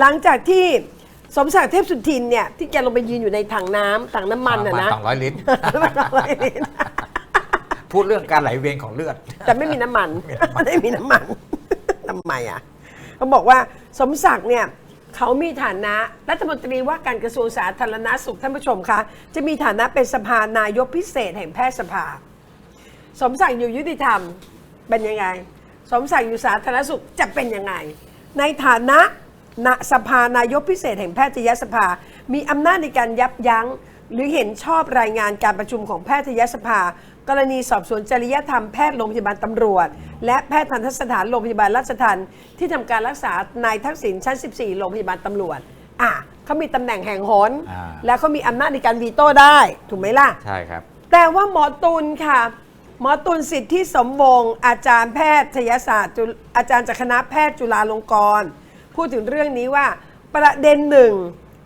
หลังจากที่สมศักดิ์เทพสุทินเนี่ยที่แกลงไปยืนอยู่ในถังน้ำถังน้ำมันอะนะสองร้อยลิตร ไม่ต้องอะไรนี่นะพูดเรื่องการไหลเวียนของเลือด แต่ไม่มีน้ำมัน ไม่มีน้ำมันทำไมอะเขาบอกว่าสมศักดิ์เนี่ยเขามีฐานะรัฐมนตรีว่าการกระทรวงสาธารณสุขท่านผู้ชมคะจะมีฐานะเป็นสภานายกพิเศษแห่งแพทยสภา สมศักดิ์อยู่ยุติธรรมเป็นยังไง สมศักดิ์อยู่สาธารณสุขจะเป็นยังไง ในฐานะ ณสภานายกพิเศษแห่งแพทยสภา มีอำนาจในการยับยั้ง หรือเห็นชอบรายงานการประชุมของแพทยสภา กรณีสอบสวนจริยธรรมแพทย์โรงพยาบาลตำรวจ และแพทย์ทันตสถานโรงพยาบาลราชทันที่ทำการรักษานายทักษิณชั้น 14 โรงพยาบาลตำรวจอะเขามีตำแหน่งแห่งหนอ่า และเขามีอำนาจในการวีโต้ได้ ถูกไหมล่ะ ใช่ครับ แต่ว่าหมอตุลค่ะ หมอตุลสิทธิสมวงศ์อาจารย์แพทยศาสตร์จุฬอาจารย์จากคณะแพทย์จุฬาลงกรณ์ พูดถึงเรื่องนี้ว่าประเด็นหนึ่ง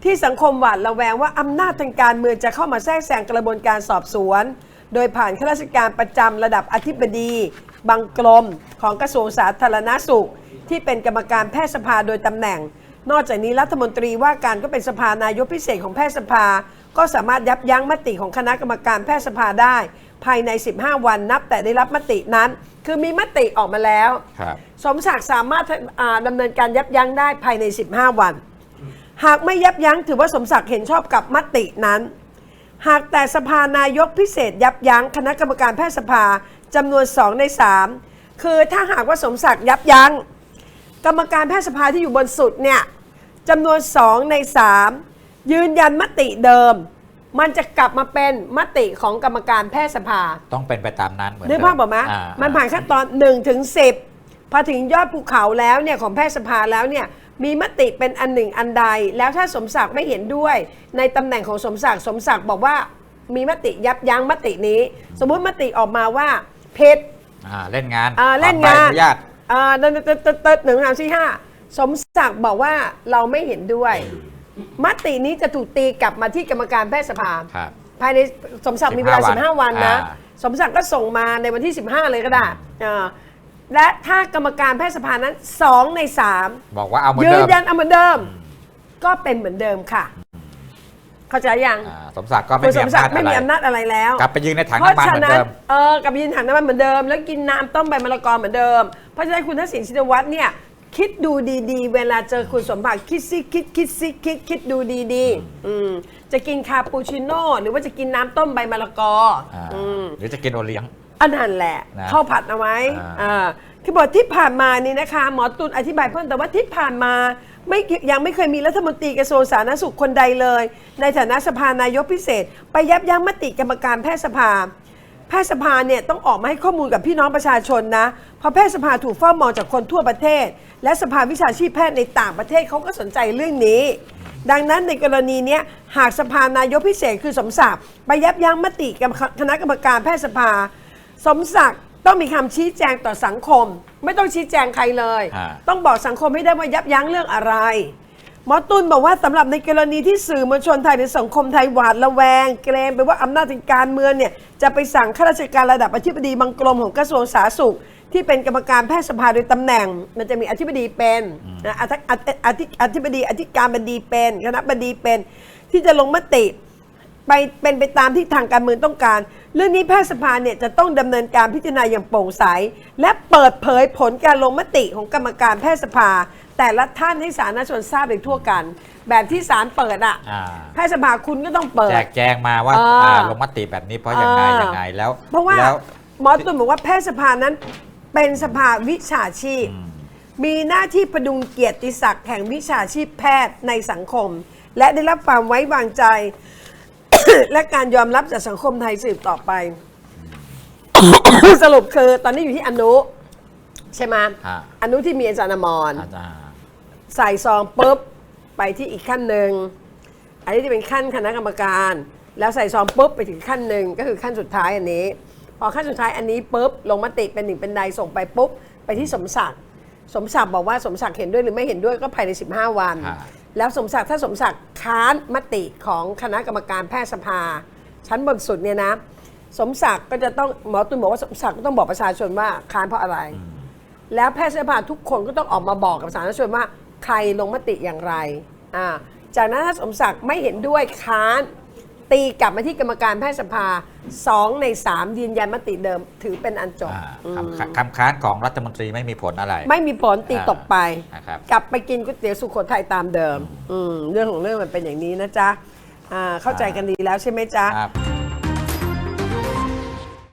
ที่สังคมหวาดระแวงว่าอำนาจทางการเมืองจะเข้ามาแทรกแซงกระบวนการสอบสวน โดยผ่านข้าราชการประจำระดับอธิบดีบางกรมของกระทรวงสาธารณสุข ที่เป็นกรรมการแพทยสภาโดยตำแหน่ง นอกจากนี้รัฐมนตรีว่าการก็เป็นสภานายกพิเศษของแพทยสภา ก็สามารถยับยั้งมติของคณะกรรมการแพทยสภาได้ ภายใน 15 วันนับแต่ได้รับมตินั้น คือมีมติออกมาแล้ว สมศักดิ์สามารถอ่าดำเนินการยับยั้งได้ภายใน 15 วัน หากไม่ยับยั้งถือว่าสมศักดิ์เห็นชอบกับมตินั้น หากแต่สภานายกพิเศษยับยั้งคณะกรรมการแพทยสภาจำนวน 2 ใน 3 คือถ้าหากว่าสมศักดิ์ยับยั้งกรรมการแพทยสภาที่อยู่บนสุดเนี่ยจำนวน 2 ใน 3 ยืนยันมติเดิม มันจะกลับมาเป็นมติของกรรมการแพทยสภา ต้องเป็นไปตามนั้นเหมือนนึกภาพบอกไหมอ่มันผ่านขั้นตอน1ถึง10 พอถึงยอดภูเขาแล้วเนี่ยของแพทยสภาแล้วเนี่ยมีมติเป็นอันหนึ่งอันใด แล้วถ้าสมศักดิ์ไม่เห็นด้วย ในตำแหน่งของสมศักดิ์สมศักดิ์บอกว่ามีมติยับยั้งมตินี้ สมมุติมติออกมาว่าเพชรอ่าเล่นงานอ่าเล่นขอใบงานอนุญาตอ่าตึ๊ดตึ๊ดตึ๊ดตึ๊ดหนึ่งสามสี่ห้าสมศักดิ์บอกว่าเราไม่เห็นด้วย มตินี้จะถูกตีกลับมาที่กรรมการแพทยสภาครับภายในสมศักดิ์มีเวลา 15 15วันนะอ่าสมศักดิ์ก็ส่งมาในวันที่ 15 เลยก็ได้อ่า และถ้ากรรมการแพทยสภานั้น 2 ในบอกว่าเอาเหมือ3นยืเดินมยันเอาเหมือนเดิม ก็เป็นเหมือนเดิมค่ะ เข้าใจยังอ่าสมศักดิ์ก็ไม่คุณมีสมอำศักนาจดิ์ไม่มีอะไรอำนาจอะไรแล้วกลับไปยืนในถังเพราะน้ำมันฉะเหมือนนั้นเดิม เออกลับไปยืนถังน้ำมันเหมือนเดิม แล้วกินน้ำต้มใบมะละกอเหมือนเดิม เพราะฉะนั้นคุณทักษิณชินวัตรเนี่ย คิดดูดีๆ เวลาเจอคุณสมบัติคิดซิคิดคิดซิคิดคิดดูดีๆอืมจะกินคาปูชิโน่หรือว่าจะกินน้ำต้มใบมะละกออ่าอืม หรือจะกินโอเลี้ยง อันนั้นแหละนะข้าวผัดเอาไว้อ่า อ่าคือบอกที่ผ่านมานี่นะคะ หมอตุลอธิบายเพิ่มแต่ว่าที่ผ่านมาไม่ยังไม่เคยมีรัฐมนตรีกระทรวงสาธารณสุขคนใดเลย ในฐานะสภานายกพิเศษ ไปยับยั้งมติกรรมการแพทยสภา แพทยสภาเนี่ยต้องออกมาให้ข้อมูลกับพี่น้องประชาชนนะ เพราะแพทยสภาถูกเฝ้ามองจากคนทั่วประเทศ และสภาวิชาชีพแพทย์ในต่างประเทศเขาก็สนใจเรื่องนี้ ดังนั้นในกรณีเนี้ยหากสภานายกพิเศษคือสมศักดิ์ไปยับยั้งมติกรรมคณะกรรมการแพทยสภา สมศักดิ์ต้องมีคำชี้แจงต่อสังคม ไม่ต้องชี้แจงใครเลย ฮะ ต้องบอกสังคมให้ได้ว่ายับยั้งเรื่องอะไร หมอตุลบอกว่าสำหรับในกรณีที่สื่อมวลชนไทยหรือสังคมไทยหวาดระแวง เกรงไปว่าอำนาจทางการเมืองเนี่ยจะไปสั่งข้าราชการระดับอธิบดีบางกรมของกระทรวงสาธารณสุข ที่เป็นกรรมการแพทยสภาโดยตำแหน่ง มันจะมีอธิบดีเป็นนะอธิอธิอธิอธิบดีอธิการบดีเป็นคณะบดีเป็น ที่จะลงมติ ไปเป็นไปตามที่ทางการเมืองต้องการ เรื่องนี้แพทยสภาเนี่ยจะต้องดำเนินการพิจารณาอย่างโปร่งใส และเปิดเผยผลการลงมติของกรรมการแพทยสภา แต่ละท่านให้สาธารณชนทราบโดยทั่วกัน แบบที่ศาลเปิดอะอ่าแพทยสภาคุณก็ต้องเปิด แจกแจงมาว่าเอออ่าลงมติแบบนี้เพราะยังไงเออยังไงแล้ว เพราะว่าแล้วหมอตุลบอกว่าแพทยสภานั้นเป็นสภาวิชาชีพ มีหน้าที่ประดุงเกียรติศักดิ์แห่งวิชาชีพแพทย์ในสังคม และได้รับความไว้วางใจ และการยอมรับจากสังคมไทยสืบต่อไป สรุปคือตอนนี้อยู่ที่อนุใช่ไหมฮะ อนุที่มีอาจารย์อมร อาจารย์ ใส่ซองปุ๊บไปที่อีกขั้นหนึ่งอันนี้จะเป็นขั้นคณะกรรมการ แล้วใส่ซองปุ๊บไปถึงขั้นหนึ่งก็คือขั้นสุดท้ายอันนี้ พอขั้นสุดท้ายอันนี้ปุ๊บลงมติเป็นหนึ่งเป็นใดส่งไปปุ๊บไปที่สมศักดิ์สมศักดิ์บอกว่าสมศักดิ์เห็นด้วยหรือไม่เห็นด้วยก็ภายใน 15 วัน ฮะ แล้วสมศักดิ์ถ้าสมศักดิ์ค้านมติของคณะกรรมการแพทยสภา ชั้นบนสุดเนี่ยนะ สมศักดิ์ก็จะต้องหมอตุลบอกว่าสมศักดิ์ก็ต้องบอกประชาชนว่าค้านเพราะอะไร แล้วแพทยสภาทุกคนก็ต้องออกมาบอกกับสาธารณชนว่า ใครลงมติอย่างไรอ่าจากนั้นถ้าสมศักดิ์ไม่เห็นด้วยค้าน ตีกลับมาที่กรรมการแพทยสภาสองในสามยืนยันมติเดิมถือเป็นอันจบอ่าอืมคำคำคำค้านของรัฐมนตรีไม่มีผลอะไร ไม่มีผลตีตกไป นะครับ กลับไปกินก๋วยเตี๋ยวสุโขทัยตามเดิมอืมเรื่องของเรื่องมันเป็นอย่างนี้นะจ๊ะอ่าเข้าใจกันดีแล้วใช่ไหมจ๊ะ ครับ